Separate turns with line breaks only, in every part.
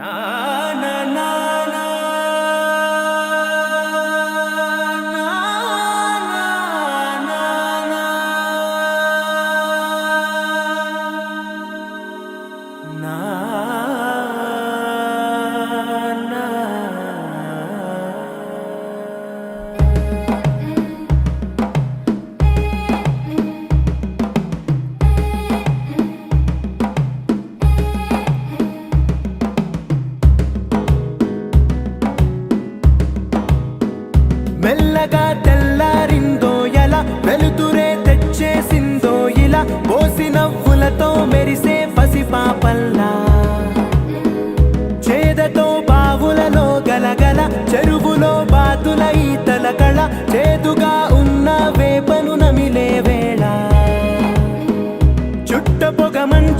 Na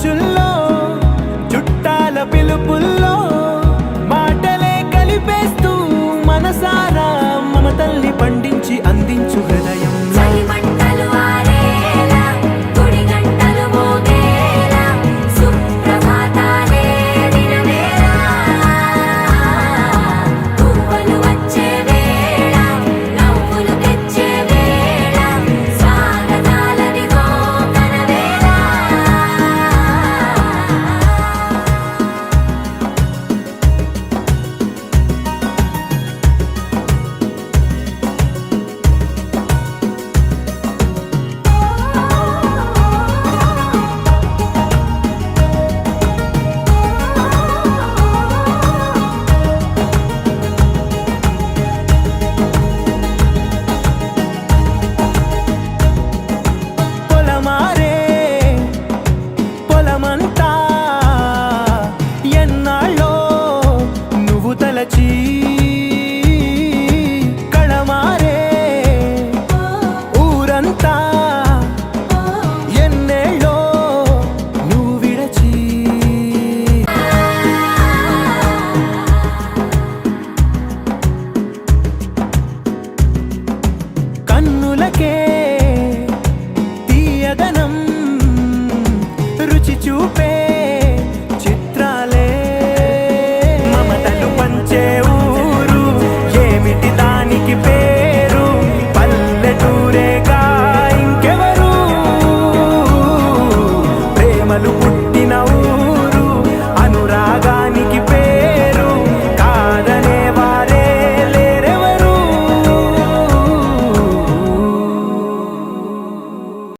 రోజుల్లో చుట్టాల పిలుపుల్లో మాటలే కలిపేస్తూ మనసారా మన తల్లి పండు కొలచి కళమారే. ఊరంతా ఎన్నేళ్ళో నువ్వు విడచి. కన్నులకే